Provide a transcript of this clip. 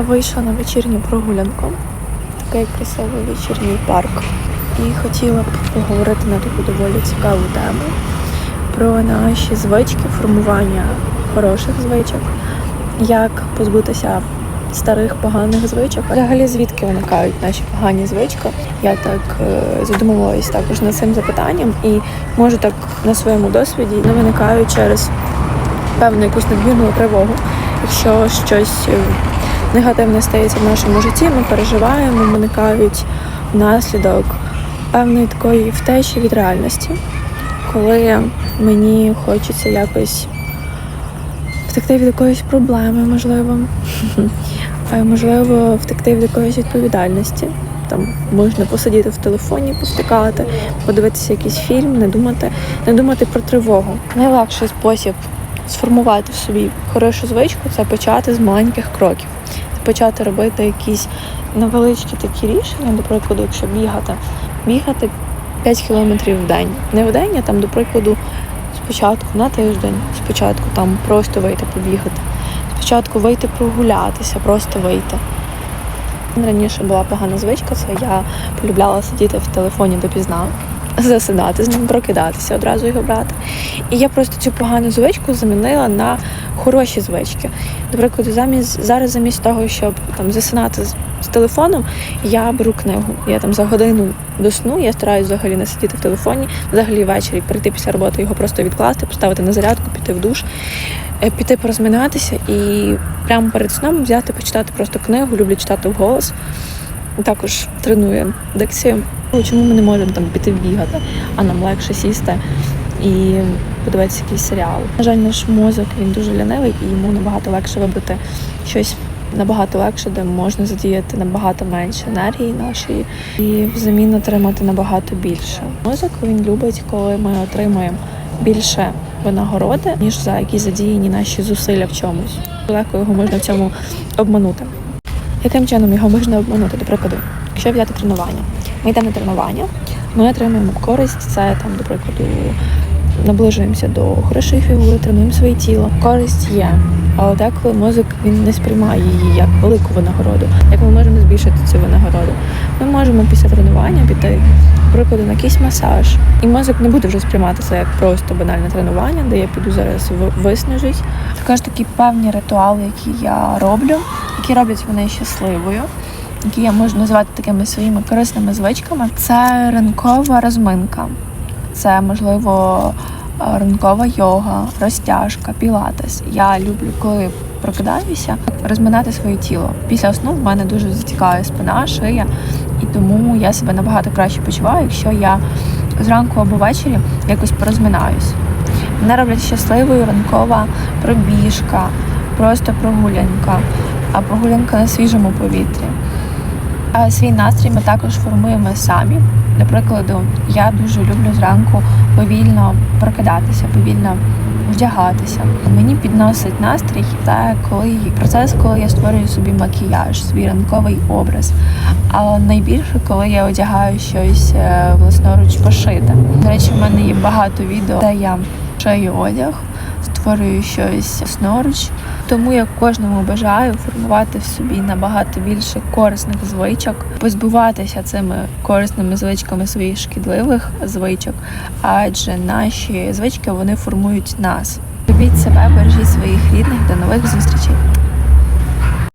Вийшла на вечірню прогулянку, такий красивий вечірній парк. І хотіла б поговорити на таку доволі цікаву тему про наші звички, формування хороших звичок, як позбутися старих поганих звичок. Взагалі, звідки виникають наші погані звички? Я так е, задумувалась також над цим запитанням, і можу так на своєму досвіді не виникають через певну якусь надмірну тривогу. Якщо щось е, негативне стається в нашому житті, ми переживаємо, виникають внаслідок певної такої втечі від реальності, коли мені хочеться якось втекти від якоїсь проблеми, можливо, Е, можливо, втекти від якоїсь відповідальності. Там можна посидіти в телефоні, повтикати, подивитися якийсь фільм, не думати, не думати про тривогу. Найлегший спосіб сформувати в собі хорошу звичку це почати з маленьких кроків. Почати робити якісь невеличкі такі рішення, до прикладу, якщо бігати, бігати 5 кілометрів в день. Не в день, а там, до прикладу, спочатку на тиждень, спочатку там просто вийти побігати. Спочатку вийти прогулятися, просто вийти. Раніше була погана звичка, це я полюбляла сидіти в телефоні допізна, засинати з ним, прокидатися, одразу його брати. І я просто цю погану звичку замінила на хороші звички. До прикладу, замість зараз замість того, щоб там засинати з, з телефоном, я беру книгу. Я там за годину до сну, я стараюсь взагалі не сидіти в телефоні, взагалі ввечері прийти після роботи, його просто відкласти, поставити на зарядку, піти в душ, е, піти порозминатися і прямо перед сном взяти, почитати просто книгу, люблю читати вголос. Також треную дикцію. Чому ми не можемо там піти бігати, а нам легше сісти і подивитися якийсь серіал. На жаль, наш мозок він дуже лянивий і йому набагато легше вибрати щось набагато легше, де можна задіяти набагато менше енергії нашої і взамін отримати набагато більше. Мозок він любить, коли ми отримуємо більше винагороди, ніж за якісь задіяні наші зусилля в чомусь. Легко його можна в цьому обманути. Яким чином його можна обманути? До прикладу, якщо взяти тренування, ми йдемо на тренування, ми отримуємо користь, це там, до прикладу, наближуємося до хорошої фігури, тренуємо своє тіло. Користь є, але деколи мозок він не сприймає її як велику винагороду. Як ми можемо збільшити цю винагороду? Ми можемо після тренування піти, прикладу, на якийсь масаж, і мозок не буде вже сприймати це як просто банальне тренування, де я піду зараз виснажусь. Також такі певні ритуали, які я роблю, які роблять мене щасливою які я можу назвати такими своїми корисними звичками, це ранкова розминка. Це можливо е, ранкова йога, розтяжка, пілатес. Я люблю, коли прокидаюся, розминати своє тіло. Після сну в мене дуже затікає спина, шия, і тому я себе набагато краще почуваю, якщо я зранку або ввечері якось порозминаюсь. Мене роблять щасливою ранкова пробіжка, просто прогулянка, а прогулянка на свіжому повітрі. А свій настрій ми також формуємо самі. До прикладу, я дуже люблю зранку повільно прокидатися, повільно вдягатися. Мені підносить настрій це коли процес, коли я створюю собі макіяж, свій ранковий образ. А найбільше, коли я одягаю щось е, власноруч пошите. До речі, в мене є багато відео, де я шию одяг, створюю щось власноруч. Тому я кожному бажаю формувати в собі набагато більше корисних звичок, позбуватися цими корисними звичками своїх шкідливих звичок, адже наші звички вони формують нас. Любіть себе, бережіть своїх рідних. До нових зустрічей.